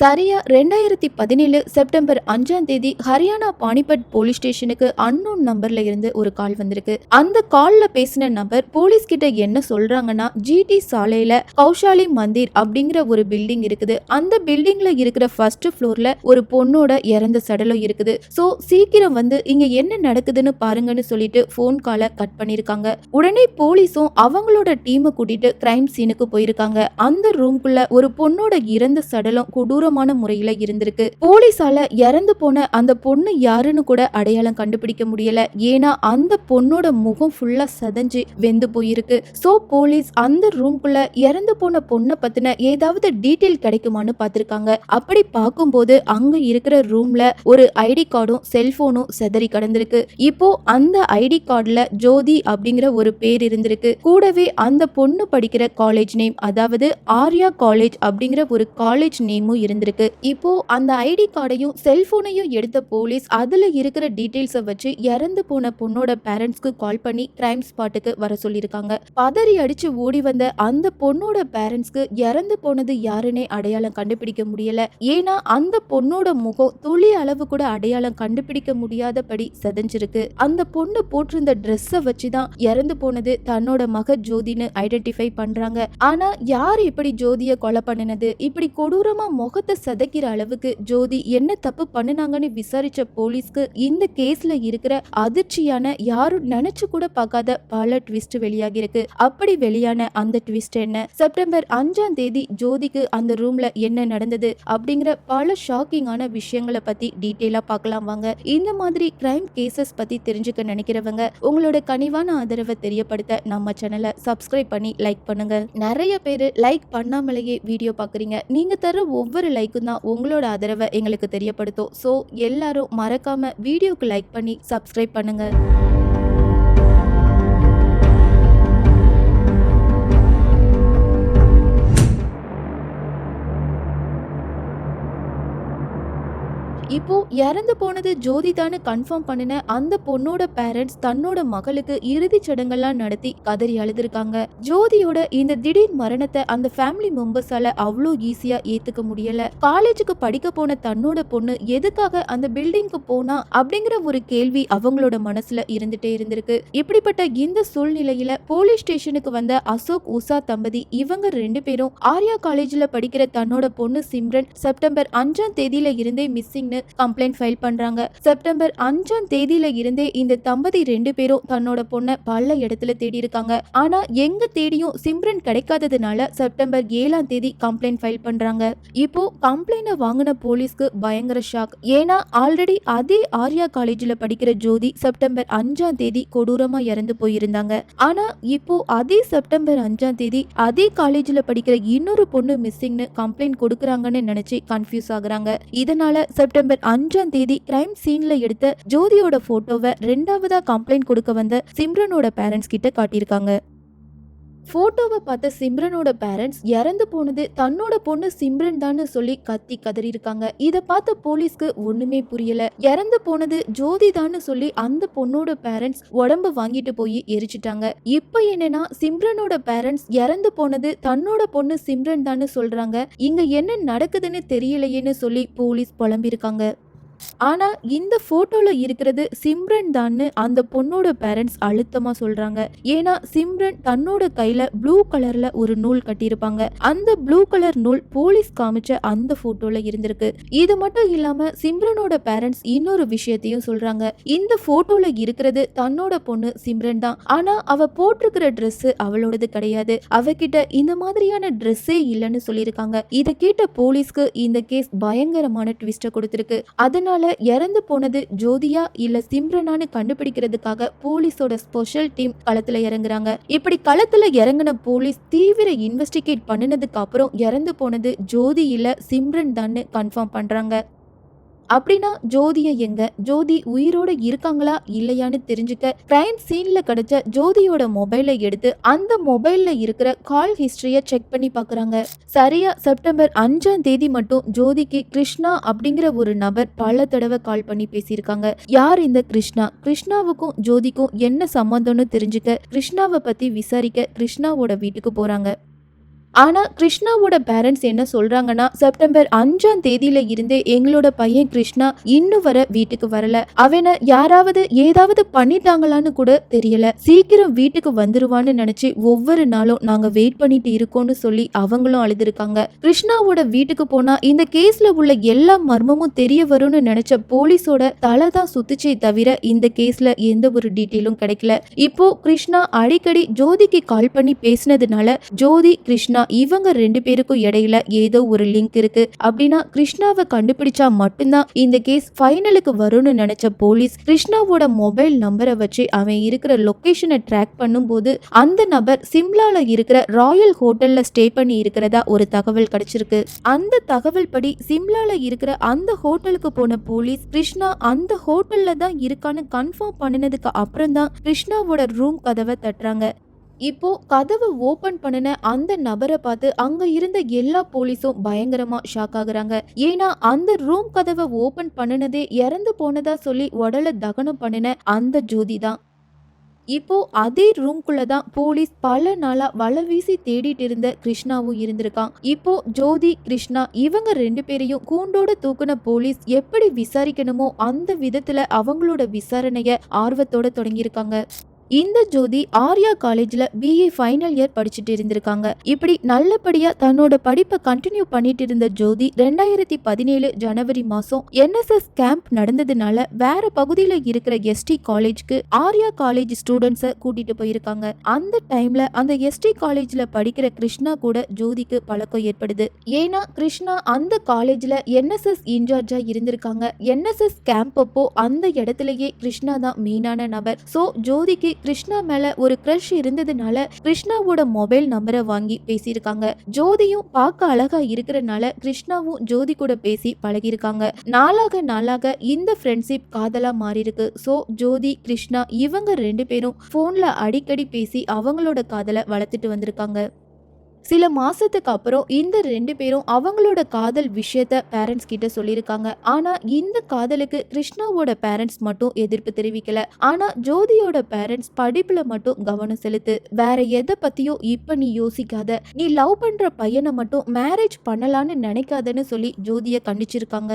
சரியா ரெண்டாயிரத்தி பதினேழு செப்டம்பர் அஞ்சாம் தேதி ஹரியானா பானிபட் போலீஸ் ஸ்டேஷனுக்கு அன்னோன் நம்பர்ல இருந்து ஒரு கால் வந்திருக்கு. அந்த கால்ல பேசின நபர் போலீஸ் கிட்ட என்ன சொல்றாங்கன்னா ஜிடி சாலையில கௌஷாலி மந்திர் அப்படிங்கிற ஒரு பில்டிங் இருக்குது. அந்த பில்டிங்ல இருக்கிற ஃபர்ஸ்ட் ஃப்ளோர்ல ஒரு பொண்ணோட இறந்த சடலம் இருக்குது. சோ சீக்கிரம் வந்து இங்க என்ன நடக்குதுன்னு பாருங்கன்னு சொல்லிட்டு ஃபோன் காலை கட் பண்ணிருக்காங்க. உடனே போலீஸும் அவங்களோட டீமை கூட்டிட்டு கிரைம் சீனுக்கு போயிருக்காங்க. அந்த ரூம்குள்ள ஒரு பொண்ணோட இறந்த சடலம் கொடூரமான முறையில இருந்திருக்கு. போலீஸால இறந்து போன அந்த பொண்ணு யாருன்னு கூட அடையாளம் கண்டுபிடிக்க முடியல. ஏன்னா அந்த பொண்ணோட முகம் ஃபுல்லா சதஞ்சு வெந்து போயிருக்கு. சோ போலீஸ் அந்த ரூம்குள்ள இறந்து போன பொண்ணை பத்தின ஏதாவது டீட்டெயில் கிடைக்குமான்னு பார்த்திருக்காங்க. அப்படி பார்க்கும்போது அங்க இருக்கிற ரூம்ல ஒரு ஐடி கார்டும் செல்போனும் செதறி கடந்திருக்கு. இப்போ அந்த ஐடி கார்டுல ஜோதி அப்படிங்கிற ஒரு பேர் இருந்திருக்கு. கூடவே அந்த பொண்ணு படிக்கிற காலேஜ் நேம் அதாவது ஆர்யா காலேஜ் அப்படிங்கிற ஒரு காலேஜ் நேமும் இருந்திருக்கு இப்போ அந்த ஐடி கார்டையும் செல்போனையும் எடுத்த போலீஸ் அதுல இருக்கிற டீடைல்ஸை வச்சு இறந்து போன பொண்ணோட பேரண்ட்ஸ்க்கு கால் பண்ணி கிரைம் ஸ்பாட்டுக்கு வர சொல்லியிருக்காங்க. பதறி அடிச்சு ஓடி வந்த அந்த பொண்ணோட பேரண்ட்ஸ்க்கு இறந்து போனது யாருன்னே அடையாளம் கண்டுபிடிக்க முடியல. ஏன்னா அந்த பொண்ணோட முகம் துளி அளவு கூட அடையாளம் கண்டுபிடிக்க முடியாதபடி செதஞ்சிருக்கு. அந்த பொண்ணு போட்டிருந்த ட்ரெஸ்ஸை வச்சு தான் இறந்து போனது தன்னோட மக ஜோதின்னு ஐடென்டிஃபை பண்றாங்க. ஆனா யார் இப்படி ஜோதிய கொலை பண்ணினது? இப்படி கொடூரமா முகத்தை சதைக்கிற அளவுக்கு ஜோதி என்ன தப்பு பண்ணுனாங்கன்னு விசாரிச்ச போலீஸ்க்கு இந்த கேஸ்ல இருக்கிற அதிர்ச்சியான யாரும் நினைச்சு கூட பார்க்காத பல ட்விஸ்ட் வெளியாகி இருக்கு. அப்படி வெளியான அந்த ட்விஸ்ட் என்ன? செப்டம்பர் அஞ்சாம் தேதி ஜோதிக்கு அந்த ரூம்ல என்ன நடந்தது அப்படிங்கிற பல ஷாக்கிங்கான விஷயங்களை பத்தி டீட்டெயிலா பார்க்கலாம் வாங்க. இந்த மாதிரி கிரைம் கேசஸ் பத்தி தெரிஞ்சுக்க நினைக்கிறவங்க உங்களோட கனிவான ஆதரவை தெரியப்படுத்த நம்ம சேனலை சப்ஸ்கிரைப் பண்ணி லைக் பண்ணுங்க. நிறைய பேர் லைக் பண்ணாமலேயே வீடியோ பாக்குறீங்க. நீங்க தர ஒவ்வொரு லைக்கும் தான் உங்களோட ஆதரவை எங்களுக்கு தெரியப்படுத்தும். ஸோ எல்லாரும் மறக்காம வீடியோக்கு லைக் பண்ணி சப்ஸ்கிரைப் பண்ணுங்க. இப்போ இறந்து போனது ஜோதி தானு கன்ஃபார்ம் பண்ணின அந்த பொண்ணோட பேரண்ட்ஸ் தன்னோட மகளுக்கு இறுதிச் சடங்கெல்லாம் நடத்தி கதறி அழுதுருக்காங்க. ஜோதியோட இந்த திடீர் மரணத்தை அந்த ஃபேமிலி மெம்பர்ஸால அவ்வளோ ஈஸியா ஏத்துக்க முடியல. காலேஜுக்கு படிக்க போன தன்னோட பொண்ணு எதுக்காக அந்த பில்டிங்க்கு போனா அப்படிங்கிற ஒரு கேள்வி அவங்களோட மனசுல இருந்துட்டே இருந்திருக்கு. இப்படிப்பட்ட இந்த சூழ்நிலையில போலீஸ் ஸ்டேஷனுக்கு வந்த அசோக் உஷா தம்பதி இவங்க ரெண்டு பேரும் ஆர்யா காலேஜ்ல படிக்கிற தன்னோட பொண்ணு சிம்ரன் செப்டம்பர் அஞ்சாம் தேதியில இருந்தே மிஸ்ஸிங்னு கம்ப்ளைண்ட் ஃபைல் பண்றாங்க. செப்டம்பர் அஞ்சாம் தேதியில இருந்தே இந்த தம்பதி ரெண்டு பேரும் தன்னோட பொண்ணை பல இடத்துல தேடி இருக்காங்க ஆனா எங்க தேடியும் சிம்ரன் கிடைக்காததுனால செப்டம்பர் ஏழாம் தேதி கம்ப்ளைண்ட் ஃபைல் பண்றாங்க. இப்போ கம்ப்ளைண்ட வாங்கின போலீஸ்க்கு பயங்கர ஷாக். ஏன்னா ஆல்ரெடி அதே ஆர்யா காலேஜ்ல படிக்கிற ஜோதி செப்டம்பர் அஞ்சாம் தேதி கொடூரமா இறந்து போயிருந்தாங்க. ஆனா இப்போ அதே செப்டம்பர் அஞ்சாம் தேதி அதே காலேஜ்ல படிக்கிற இன்னொரு பொண்ணு மிஸ்ஸிங்னு கம்ப்ளைண்ட் கொடுக்குறாங்கன்னு நினைச்சு கன்ஃபியூஸ் ஆகுறாங்க. இதனால செப்டம்பர் அஞ்சாம் தேதி கிரைம் சீன்ல எடுத்த ஜோதியோட போட்டோவை ரெண்டாவதா கம்ப்ளைண்ட் கொடுக்க வந்த சிம்ரனோட பேரண்ட்ஸ் கிட்ட காட்டியிருக்காங்க. ஃபோட்டோவை பார்த்த சிம்ரனோட பேரண்ட்ஸ் இறந்து போனது தன்னோட பொண்ணு சிம்ரன் தான் சொல்லி கத்தி கதறி இருக்காங்க இதை பார்த்த போலீஸ்க்கு ஒண்ணுமே புரியல. இறந்து போனது ஜோதி தான் சொல்லி அந்த பொண்ணோட பேரண்ட்ஸ் உடம்ப வாங்கிட்டு போய் எரிச்சிட்டாங்க. இப்போ என்னன்னா சிம்ரனோட பேரண்ட்ஸ் இறந்து போனது தன்னோட பொண்ணு சிம்ரன் தான் சொல்றாங்க. இங்க என்ன நடக்குதுன்னு தெரியலையேன்னு சொல்லி போலீஸ் புலம்பிருக்காங்க ஆனா இந்த போட்டோல இருக்கிறது சிம்ரன் தான்னு அந்த பொண்ணோட பேரண்ட்ஸ் அழுத்தமா சொல்றாங்க. ஏன்னா சிம்ரன் தன்னோட கையில ப்ளூ கலர்ல ஒரு நூல் கட்டியிருப்பாங்க. அந்த ப்ளூ கலர் நூல் போலீஸ் காமிச்ச அந்த போட்டோல இருந்திருக்கு. இது மட்டும் இல்லாம சிம்ரனோட பேரண்ட்ஸ் இன்னொரு விஷயத்தையும் சொல்றாங்க. இந்த போட்டோல இருக்கிறது தன்னோட பொண்ணு சிம்ரன் தான். ஆனா அவ போட்டிருக்கிற ட்ரெஸ்ஸு அவளோடது கிடையாது. அவகிட்ட இந்த மாதிரியான ட்ரெஸ்ஸே இல்லைன்னு சொல்லியிருக்காங்க. இதை கேட்ட போலீஸ்க்கு இந்த கேஸ் பயங்கரமான ட்விஸ்ட கொடுத்திருக்கு. இதனால இறந்து போனது ஜோதியா இல்ல சிம்ரனான்னு கண்டுபிடிக்கிறதுக்காக போலீஸோட ஸ்பெஷல் டீம் களத்துல இறங்குறாங்க. இப்படி களத்துல இறங்கின போலீஸ் தீவிர இன்வெஸ்டிகேட் பண்ணினதுக்கு அப்புறம் இறந்து போனது ஜோதி இல்ல சிம்ரன் தான் கன்ஃபார்ம் பண்றாங்க. அப்படின்னா ஜோதியை எங்க? ஜோதி உயிரோட இருக்காங்களா? இல்லையான்னு தெரிஞ்சுக்க கிரைம் சீன்ல கிடைச்ச ஜோதியோட மொபைலை எடுத்து அந்த மொபைல்ல இருக்கிற கால் ஹிஸ்டரிய செக் பண்ணி பாக்குறாங்க. சரியா செப்டம்பர் அஞ்சாம் தேதி மட்டும் ஜோதிக்கு கிருஷ்ணா அப்படிங்கிற ஒரு நபர் பல தடவை கால் பண்ணி பேசியிருக்காங்க. யார் இந்த கிருஷ்ணா? கிருஷ்ணாவுக்கும் ஜோதிக்கும் என்ன சம்மந்தம்னு தெரிஞ்சுக்க கிருஷ்ணாவை பத்தி விசாரிக்க கிருஷ்ணாவோட வீட்டுக்கு போறாங்க. ஆனால் கிருஷ்ணாவோட பேரண்ட்ஸ் என்ன சொல்றாங்கன்னா செப்டம்பர் அஞ்சாம் தேதியில இருந்தே எங்களோட பையன் கிருஷ்ணா இன்னும் வர வீட்டுக்கு வரல. அவனை யாராவது ஏதாவது பண்ணிட்டாங்களான்னு கூட தெரியல. சீக்கிரம் வீட்டுக்கு வந்துருவான்னு நினைச்சு ஒவ்வொரு நாளும் நாங்க வெயிட் பண்ணிட்டு இருக்கோம்னு சொல்லி அவங்களும் அழுதுருக்காங்க. கிருஷ்ணாவோட வீட்டுக்கு போனா இந்த கேஸ்ல உள்ள எல்லா மர்மமும் தெரிய வரும்னு நினைச்ச போலீஸோட தலை தான் சுத்துச்சே தவிர இந்த கேஸ்ல எந்த ஒரு டீட்டெயிலும் கிடைக்கல. இப்போ கிருஷ்ணா அடிக்கடி ஜோதிக்கு கால் பண்ணி பேசினதுனால ஜோதி கிருஷ்ணா இவங்க ரெண்டு பேருக்கும் இடையில ஏதோ ஒரு லிங்க் இருக்கு. அப்படின்னா கிருஷ்ணாவை கண்டுபிடிச்சா மட்டும்தான் இந்த கேஸ் ஃபைனலுக்கு வரும்னு நினைச்ச போலீஸ் கிருஷ்ணாவோட மொபைல் நம்பரை வச்சு அவன் இருக்கிற லொக்கேஷனை ட்ராக் பண்ணும்போது அந்த நபர் சிம்லால இருக்கிற ராயல் ஹோட்டல்ல ஸ்டே பண்ணி இருக்கிறதா ஒரு தகவல் கிடைச்சிருக்கு. அந்த தகவல் படி சிம்லால இருக்கிற அந்த ஹோட்டலுக்கு போன போலீஸ் கிருஷ்ணா அந்த ஹோட்டல்ல தான் இருக்கான்னு கன்ஃபார்ம் பண்ணினதுக்கு அப்புறம் தான் கிருஷ்ணாவோட ரூம் கதவை தட்டுறாங்க. இப்போ கதவை ஓபன் பண்ணின அந்த நபரை பார்த்து அங்க இருந்த எல்லா போலீஸும் பயங்கரமா ஷாக் ஆகுறாங்க. ஏன்னா அந்த ரூம் கதவை ஓபன் பண்ணினதே இறந்து போனதா சொல்லி உடலை தகனம் பண்ணின அந்த ஜோதி தான். இப்போ அதே ரூம்குள்ள தான் போலீஸ் பல நாளா வலை வீசி தேடிட்டு இருந்த கிருஷ்ணாவும் இருந்திருக்கான். இப்போ ஜோதி கிருஷ்ணா இவங்க ரெண்டு பேரையும் கூண்டோட தூக்குன போலீஸ் எப்படி விசாரிக்கணுமோ அந்த விதத்துல அவங்களோட விசாரணைய ஆர்வத்தோட தொடங்கியிருக்காங்க. இந்த ஜோதி ஆர்யா காலேஜ்ல பிஏ ஃபைனல் இயர் படிச்சுட்டு இருந்திருக்காங்க. இப்படி நல்லபடியா தன்னோட படிப்பை கண்டினியூ பண்ணிட்டு இருந்த ஜோதி ரெண்டாயிரத்தி பதினேழு ஜனவரி மாசம் என்எஸ்எஸ் கேம்ப் நடந்ததுனால வேற பகுதியில இருக்கிற எஸ்டி காலேஜ்க்கு ஆர்யா காலேஜ் ஸ்டூடெண்ட்ஸை கூட்டிட்டு போயிருக்காங்க. அந்த டைம்ல அந்த எஸ்டி காலேஜ்ல படிக்கிற கிருஷ்ணா கூட ஜோதிக்கு பழக்கம் ஏற்படுது. ஏன்னா கிருஷ்ணா அந்த காலேஜ்ல என்எஸ்எஸ் இன்சார்ஜா இருந்திருக்காங்க. என்எஸ்எஸ் கேம்ப் அப்போ அந்த இடத்துலயே கிருஷ்ணா தான் மெயினான நபர். சோ ஜோதிக்கு கிருஷ்ணா மேல ஒரு க்ரஷ் இருந்ததுனால கிருஷ்ணாவோட மொபைல் நம்பரை வாங்கி பேசியிருக்காங்க. ஜோதியும் பார்க்க அழகா இருக்கிறனால கிருஷ்ணாவும் ஜோதி கூட பேசி பழகியிருக்காங்க. நாளாக நாளாக இந்த ஃப்ரெண்ட்ஷிப் காதலா மாறி இருக்கு ஸோ ஜோதி கிருஷ்ணா இவங்க ரெண்டு பேரும் போன்ல அடிக்கடி பேசி அவங்களோட காதலை வளர்த்துட்டு வந்திருக்காங்க. சில மாசத்துக்கு அப்புறம் இந்த ரெண்டு பேரும் அவங்களோட காதல் விஷயத்த பேரண்ட்ஸ் கிட்ட சொல்லியிருக்காங்க. ஆனா இந்த காதலுக்கு கிருஷ்ணாவோட பேரண்ட்ஸ் மட்டும் எதிர்ப்பு தெரிவிக்கல. ஆனா ஜோதியோட பேரண்ட்ஸ் படிப்புல மட்டும் கவனம் செலுத்து வேற எதை பத்தியும் இப்ப நீ யோசிக்காத. நீ லவ் பண்ற பையனை மட்டும் மேரேஜ் பண்ணலான்னு நினைக்காதன்னு சொல்லி ஜோதியை கண்டிச்சிருக்காங்க.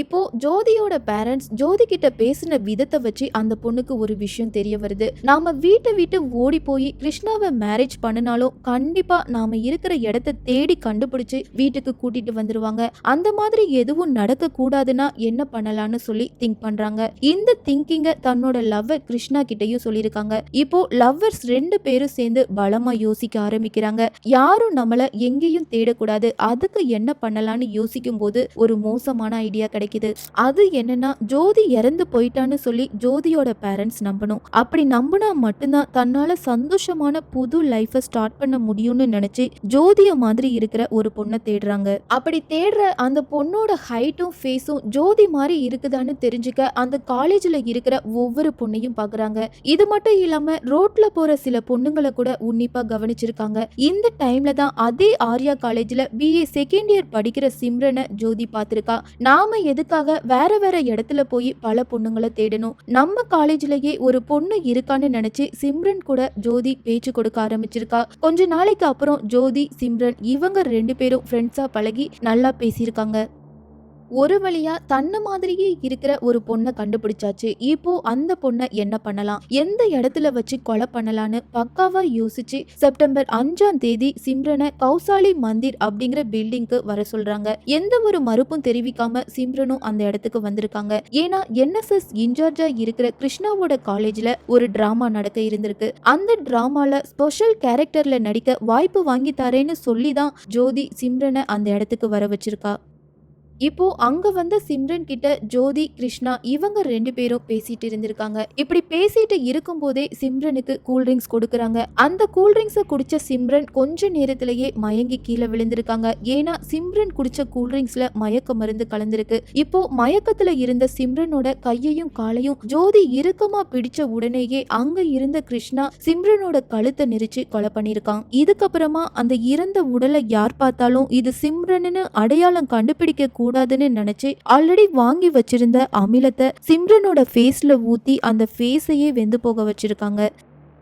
இப்போ ஜோதியோட பேரண்ட்ஸ் ஜோதி கிட்ட பேசின விதத்தை வச்சு அந்த பொண்ணுக்கு ஒரு விஷயம் தெரிய வருது. நாம வீட்டை விட்டு ஓடி போய் கிருஷ்ணாவை மேரேஜ் பண்ணினாலும் கண்டிப்பா நாம இருக்கிற இடத்த தேடி கண்டுபிடிச்சு வீட்டுக்கு கூட்டிட்டு வந்துருவாங்க. அந்த மாதிரி எதுவும் நடக்க கூடாதுன்னா என்ன பண்ணலாம்னு சொல்லி திங்க் பண்றாங்க. இந்த திங்கிங்க தன்னோட லவ்வர் கிருஷ்ணா கிட்டயும் சொல்லியிருக்காங்க. இப்போ லவ்வர்ஸ் ரெண்டு பேரும் சேர்ந்து பலமா யோசிக்க ஆரம்பிக்கிறாங்க. யாரும் நம்மள எங்கேயும் தேடக்கூடாது. அதுக்கு என்ன பண்ணலாம்னு யோசிக்கும் போது ஒரு மோசமான ஐடியா கிடைக்கும் கிடைக்குது. அது என்னன்னா ஜோதி இறந்து போயிட்டான்னு சொல்லி ஜோதியோட பேரண்ட்ஸ் நம்பணும். அப்படி நம்பினா மட்டும்தான் தன்னால சந்தோஷமான புது லைஃபை ஸ்டார்ட் பண்ண முடியும்னு நினைச்சு ஜோதிய மாதிரி இருக்கிற ஒரு பொண்ணை தேடுறாங்க. அப்படி தேடுற அந்த பொண்ணோட ஹைட்டும் ஃபேஸும் ஜோதி மாதிரி இருக்குதான்னு தெரிஞ்சுக்க அந்த காலேஜ்ல இருக்கிற ஒவ்வொரு பொண்ணையும் பாக்குறாங்க. இது மட்டும் இல்லாம ரோட்ல போற சில பொண்ணுங்களை கூட உன்னிப்பா கவனிச்சிருக்காங்க. இந்த டைம்ல தான் அதே ஆர்யா காலேஜ்ல பிஏ செகண்ட் இயர் படிக்கிற சிம்ரனை ஜோதி பார்த்திருக்கா. நாம எதுக்காக வேற வேற இடத்துல போய் பல பொண்ணுங்களை தேடணும்? நம்ம காலேஜ்லயே ஒரு பொண்ணு இருக்கான்னு நினைச்சு சிம்ரன் கூட ஜோதி பேச்சு கொடுக்க ஆரம்பிச்சிருக்கா. கொஞ்ச நாளைக்கு அப்புறம் ஜோதி சிம்ரன் இவங்க ரெண்டு பேரும் ஃப்ரெண்ட்ஸா பழகி நல்லா பேசியிருக்காங்க. ஒரு வழியா தன்னை மாதிரியே இருக்கிற ஒரு பொண்ணை கண்டுபிடிச்சாச்சு. இப்போ அந்த பொண்ணை என்ன பண்ணலாம்? எந்த இடத்துல வச்சு கொலை பண்ணலான்னு பக்காவா யோசிச்சு செப்டம்பர் அஞ்சாம் தேதி சிம்ரனை கௌசாலி மந்திர் அப்படிங்கிற பில்டிங்க்கு வர சொல்றாங்க. எந்த ஒரு மறுப்பும் தெரிவிக்காம சிம்ரனும் அந்த இடத்துக்கு வந்திருக்காங்க. ஏன்னா என்எஸ்எஸ் இன்சார்ஜா இருக்கிற கிருஷ்ணாவோட காலேஜ்ல ஒரு டிராமா நடக்க இருந்திருக்கு. அந்த டிராமால ஸ்பெஷல் கேரக்டர்ல நடிக்க வாய்ப்பு வாங்கி தரேன்னு சொல்லி தான் ஜோதி சிம்ரனை அந்த இடத்துக்கு வர வச்சிருக்கா. இப்போ அங்க வந்த சிம்ரன் கிட்ட ஜோதி கிருஷ்ணா இவங்க ரெண்டு பேரும் பேசிட்டு இருந்திருக்காங்க. இப்படி பேசிட்டு இருக்கும்போதே சிம்ரனுக்கு கூல்ட்ரிங்க்ஸ் கொடுக்குறாங்க. அந்த கூல்ட்ரிங்க்ஸை குடிச்ச சிம்ரன் கொஞ்ச நேரத்திலேயே மயங்கி கீழே விழுந்திருக்காங்க. ஏன்னா சிம்ரன் குடிச்ச கூல்ட்ரிங்க்ஸ்ல மயக்க மருந்து கலந்திருக்கு. இப்போ மயக்கத்துல இருந்த சிம்ரனோட கையையும் காலையும் ஜோதி இறுக்கமா பிடிச்ச உடனேயே அங்க இருந்த கிருஷ்ணா சிம்ரனோட கழுத்தை நெரிச்சு கொலை பண்ணிருக்கான் இதுக்கப்புறமா அந்த இறந்த உடலை யார் பார்த்தாலும் இது சிம்ரன்னு அடையாளம் கண்டுபிடிக்க கூடாதுன்னு நினைச்சு ஆல்ரெடி வாங்கி வச்சிருந்த அமிலத்தை சிம்ரனோட ஃபேஸ்ல ஊத்தி அந்த ஃபேஸையே வெந்து போக வச்சிருக்காங்க.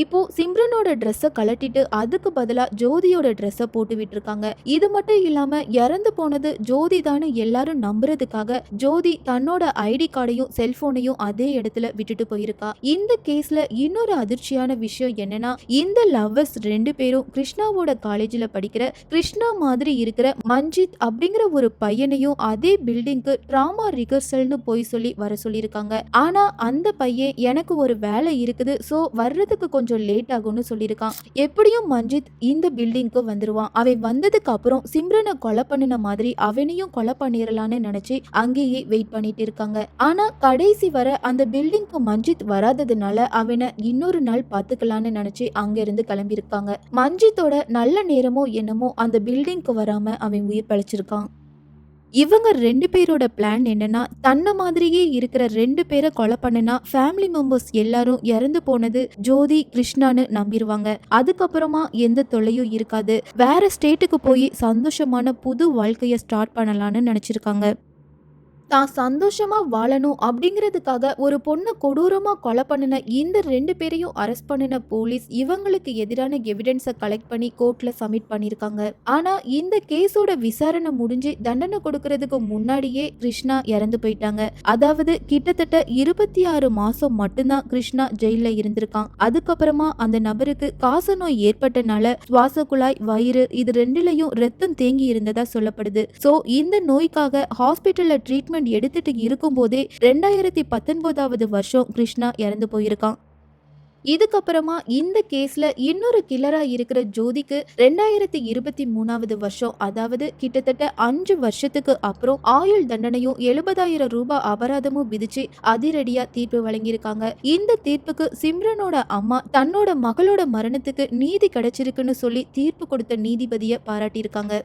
இப்போ சிம்ரனோட ட்ரெஸ்ஸை கலட்டிட்டு அதுக்கு பதிலாக ஜோதியோட ட்ரெஸ்ஸை போட்டு விட்டுருக்காங்க. இது மட்டும் இல்லாம இறந்து போனது ஜோதி தானு எல்லாரும் நம்புறதுக்காக ஜோதி தன்னோட ஐடி கார்டையும் செல்போனையும் அதே இடத்துல விட்டுட்டு போயிருக்கா. இந்த கேஸ்ல இன்னொரு அதிர்ச்சியான விஷயம் என்னன்னா இந்த லவ்வர்ஸ் ரெண்டு பேரும் கிருஷ்ணாவோட காலேஜ்ல படிக்கிற கிருஷ்ணா மாதிரி இருக்கிற மஞ்சித் அப்படிங்கிற ஒரு பையனையும் அதே பில்டிங்க்கு ட்ராமா ரிகர்சல்னு போய் சொல்லி வர சொல்லியிருக்காங்க. ஆனா அந்த பையன் எனக்கு ஒரு வேலை இருக்குது சோ வர்றதுக்கு கொஞ்சம் லேட் ஆகும்னு சொல்லியிருக்கான். எப்படியும் மஞ்சித் இந்த பில்டிங்க்கு வந்துருவான். அவன் வந்ததுக்கு அப்புறம் சிம்ரனை கொலை பண்ணின மாதிரி அவனையும் கொலை பண்ணிடலான்னு நினைச்சு அங்கேயே வெயிட் பண்ணிட்டு இருக்காங்க. ஆனா கடைசி வர அந்த பில்டிங்க்கு மஞ்சித் வராததுனால அவனை இன்னொரு நாள் பார்த்துக்கலான்னு நினைச்சு அங்க இருந்து கிளம்பியிருக்காங்க. மஞ்சித்தோட நல்ல நேரமோ என்னமோ அந்த பில்டிங்க்கு வராம அவன் உயிர் பழிச்சிருக்கான். இவங்க ரெண்டு பேரோட பிளான் என்னன்னா தன்னை மாதிரியே இருக்கிற ரெண்டு பேரை கொலை பண்ணுனா ஃபேமிலி மெம்பர்ஸ் எல்லாரும் இறந்து போனது ஜோதி கிருஷ்ணான்னு நம்பிடுவாங்க அதுக்கப்புறமா எந்த தொல்லையும் இருக்காது. வேற ஸ்டேட்டுக்கு போய் சந்தோஷமான புது வாழ்க்கையை ஸ்டார்ட் பண்ணலான்னு நினச்சிருக்காங்க. தான் சந்தோஷமாக வாழணும் அப்படிங்கிறதுக்காக ஒரு பொண்ணை கொடூரமாக கொலை பண்ணின இந்த ரெண்டு பேரையும் அரெஸ்ட் பண்ணின போலீஸ் இவங்களுக்கு எதிரான எவிடன்ஸை கலெக்ட் பண்ணி கோர்ட்டில் சப்மிட் பண்ணியிருக்காங்க. ஆனால் இந்த கேஸோட விசாரணை முடிஞ்சு தண்டனை கொடுக்கறதுக்கு முன்னாடியே கிருஷ்ணா இறந்து போயிட்டாங்க. அதாவது கிட்டத்தட்ட இருபத்தி ஆறு மாசம் மட்டும்தான் கிருஷ்ணா ஜெயில இருந்திருக்கான். அதுக்கப்புறமா அந்த நபருக்கு காச நோய் ஏற்பட்டனால சுவாச குழாய் வயிறு இது ரெண்டுலயும் ரத்தம் தேங்கி இருந்ததா சொல்லப்படுது. சோ இந்த நோய்க்காக ஹாஸ்பிட்டல்ல ட்ரீட்மெண்ட் எடுத்துட்டு இருக்கும்போதே ரெண்டாயிரத்தி பத்தொன்பதாவது வருஷம் கிருஷ்ணா இறந்து போயிருக்கான். இதுக்கப்புறமா இந்த கேஸ்ல இன்னொரு கில்லரா இருக்கிற ஜோதிக்கு ரெண்டாயிரத்தி இருபத்தி மூணாவது வருஷம் அதாவது கிட்டத்தட்ட அஞ்சு வருஷத்துக்கு அப்புறம் ஆயுள் தண்டனையும் எழுபதாயிரம் ரூபாய் அபராதமும் விதிச்சு அதிரடியா தீர்ப்பு வழங்கியிருக்காங்க. இந்த தீர்ப்புக்கு சிம்ரனோட அம்மா தன்னோட மகளோட மரணத்துக்கு நீதி கிடைச்சிருக்குன்னு சொல்லி தீர்ப்பு கொடுத்த நீதிபதியை பாராட்டியிருக்காங்க.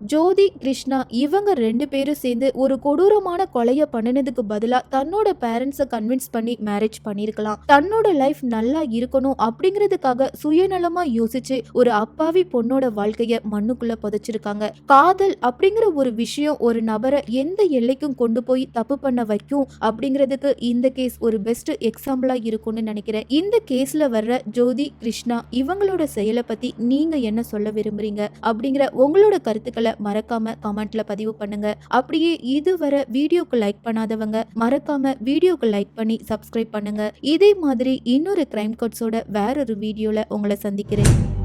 ஜோதி கிருஷ்ணா இவங்க ரெண்டு பேரும் சேர்ந்து ஒரு கொடூரமான கொலையை பண்ணினதுக்கு பதிலாக தன்னோட பேரண்ட்ஸை கன்வின்ஸ் பண்ணி மேரேஜ் பண்ணியிருக்கலாம் தன்னோட லைஃப் நல்லா இருக்கணும் அப்படிங்கிறதுக்காக சுயநலமா யோசிச்சு ஒரு அப்பாவி பொண்ணோட வாழ்க்கைய மண்ணுக்குள்ள புதைச்சிருக்காங்க. காதல் அப்படிங்கிற ஒரு விஷயம் ஒரு நபரை எந்த எல்லைக்கும் கொண்டு போய் தப்பு பண்ண வைக்கும் அப்படிங்கிறதுக்கு இந்த கேஸ் ஒரு பெஸ்ட் எக்ஸாம்பிளா இருக்கும்னு நினைக்கிறேன். இந்த கேஸ்ல வர்ற ஜோதி கிருஷ்ணா இவங்களோட செயலை பத்தி நீங்க என்ன சொல்ல விரும்புறீங்க அப்படிங்கிற உங்களோட கருத்துக்களை மறக்காம கமெண்ட்ல பதிவு பண்ணுங்க. அப்படியே இதுவரை வீடியோக்கு லைக் பண்ணாதவங்க மறக்காம வீடியோக்கு லைக் பண்ணி சப்ஸ்கிரைப் பண்ணுங்க. இதே மாதிரி இன்னொரு கிரைம் கோட்ஸோட வேறொரு வீடியோல உங்களை சந்திக்கிறேன்.